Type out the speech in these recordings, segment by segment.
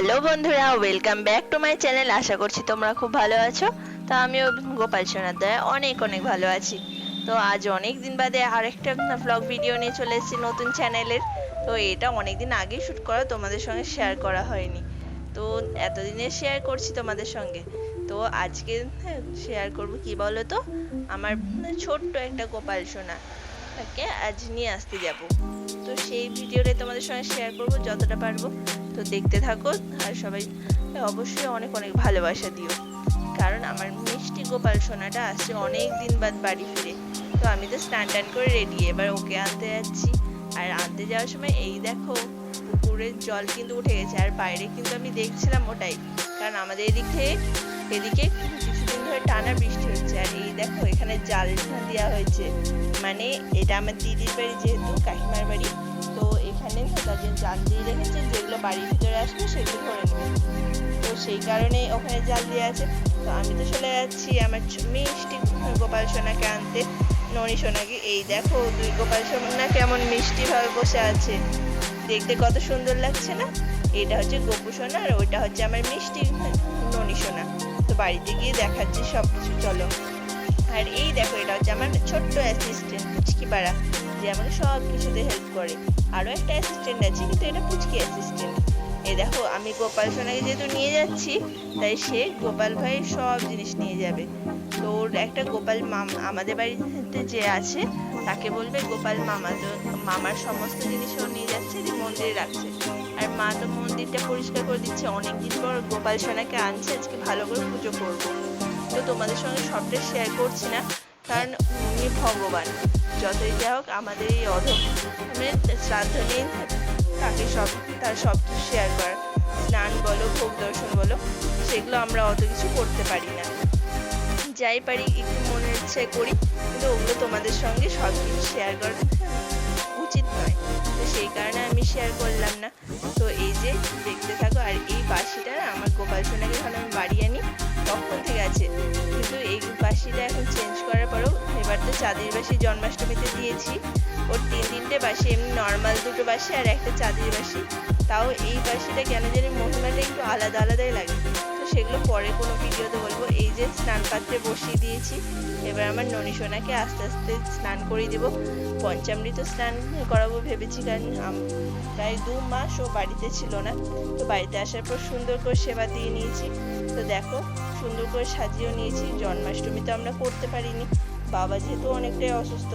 Hello বন্ধুরা welcome back to my channel আশা করছি তোমরা খুব ভালো আছো। তো আমিও গোপাল সোনার দয়া অনেক অনেক ভালো আছি। তো আজ অনেক দিন বাদে আরেকটা ব্লগ ভিডিও নিয়ে চলে এসেছি নতুন চ্যানেলের তো এটা অনেক দিন আগেই শ্যুট করা, তোমাদের সঙ্গে শেয়ার করা হয়নি। তো এতদিনে শেয়ার করছি তোমাদের সঙ্গে। তো আজকে শেয়ার করব কি বলো তো আমার ছোট্ট একটা গোপাল সোনা। তাকে আজ নিয়ে আসতে যাব। তো সেই ভিডিওটাই তোমাদের সঙ্গে শেয়ার করব যতটা পারব। তো দেখতে থাকো আর সবাই অবশ্যই অনেক অনেক ভালোবাসা দিও। কারণ আমার মিষ্টি গোপাল সোনাটা আসছে অনেক দিন বাদ বাড়ি ফিরে। তো আমি তো স্নান টান করে রেডি এবার ওকে আনতে যাচ্ছি। আর আনতে যাওয়ার সময় এই দেখো পুকুরের জল কিন্তু উঠে গেছে। আর বাইরে কিন্তু আমি দেখছিলাম ওটাই। কারণ আমাদের এদিকে এদিকে কিছুদিন ধরে টানা বৃষ্টি এখানে জাল দেওয়া হয়েছে। মানে এটা আমার দিদির বাড়ি যেহেতু, কাকিমার বাড়ি। তো এখানে তার জাল দিয়ে রেখেছে, যেগুলো বাড়ির ভিতরে আসবে সেগুলো করে নেবে। তো সেই কারণে ওখানে জাল দিয়ে আছে। তো আমি তো চলে যাচ্ছি আমার মিষ্টি গোপাল সোনাকে আনতে। ননি সোনাকে, এই দেখো দুই গোপাল সোনা কেমন মিষ্টি ভাবে বসে আছে। দেখতে কত সুন্দর লাগছে না? এটা হচ্ছে গোপু সোনা আর ওইটা হচ্ছে আমার মিষ্টি ননি সোনা। তো বাড়িতে গিয়ে দেখাচ্ছি সব কিছু চলো। আর এই দেখো, এটা হচ্ছে আমার ছোট্ট অ্যাসিস্ট্যান্ট পুচকি পাড়া যে আমাকে সব কিছুতে হেল্প করে। আরও একটা অ্যাসিস্ট্যান্ট আছে, কিন্তু এটা পুচকি অ্যাসিস্ট্যান্ট এই দেখো, আমি গোপাল সোনাকে যেহেতু নিয়ে যাচ্ছি, তাই সে গোপাল ভাই সব জিনিস নিয়ে যাবে। তো ওর একটা গোপাল মাম, আমাদের বাড়িতে যে আছে, তাকে বলবে গোপাল মামা। তো মামার সমস্ত জিনিস ও নিয়ে যাচ্ছে যে মন্দিরে রাখছে। আর মা তো মন্দিরটা পরিষ্কার করে দিচ্ছে। অনেকদিন পর গোপাল সোনাকে আনছে, আজকে ভালো করে পুজো করব। তো তোমাদের সঙ্গে সবটাই শেয়ার করছি না, কারণ উনি ভগবান। যতই যা হোক, আমাদের এই অধম মানে শ্রাদ্ধ নিয়ে তাকে সব তার সব কিছু শেয়ার করার স্নান বলো, ভোগ দর্শন বলো, সেগুলো আমরা অত কিছু করতে পারি না। যাই পারি, একটু মনের ইচ্ছায় করি, কিন্তু ওগুলো তোমাদের সঙ্গে সব কিছু শেয়ার করা উচিত নয়। তো সেই কারণে আমি শেয়ার করলাম না। তো এই যে, দেখতে থাকো, আর এই বাসিটা আমার গোপাল সোনাকে যখন আমি বাড়ি আনি। আছে কিন্তু এই বাসিটা এখন চেঞ্জ করার পরেও এবার তো চাঁদের বাসি জন্মাষ্টমীতে দিয়েছি। ওর তিন তিনটে বাসি, এমনি নর্মাল দুটো বাসি আর একটা চাঁদের বাসি তাও এই বাসিটা কেন জানি মহিমাটা একটু আলাদা আলাদাই লাগে। তো সেগুলো পরে কোনো ভিডিওতে বলব। এই যে স্নান পাত্রে বসিয়ে দিয়েছি। এবার আমার ননী সোনাকে আস্তে আস্তে স্নান করিয়ে দেবো। পঞ্চামৃত স্নান করাবো ভেবেছি, কারণ প্রায় দু মাস ও বাড়িতে ছিল না। তো বাড়িতে আসার পর সুন্দর করে সেবা দিয়ে নিয়েছি। তো দেখো সুন্দর করে সাজিয়েও নিয়েছি, জন্মাষ্টমী তো আমরা করতে পারিনি। বাবা যেহেতু অনেকটাই অসুস্থ,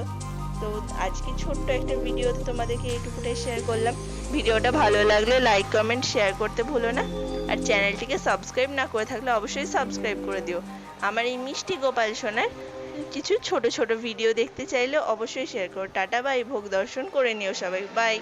তো আজকে ছোট্ট একটা ভিডিওতে তোমাদেরকে এইটুকুটাই শেয়ার করলাম। ভিডিওটা ভালো লাগলে লাইক কমেন্ট শেয়ার করতে ভুলো না। আর চ্যানেলটিকে সাবস্ক্রাইব না করে থাকলে অবশ্যই সাবস্ক্রাইব করে দিও। আমার এই মিষ্টি গোপাল সোনার কিছু ছোট ছোট ভিডিও দেখতে চাইলে অবশ্যই শেয়ার করো। টাটা বাই ভোগ দর্শন করে নিও সবাই। বাই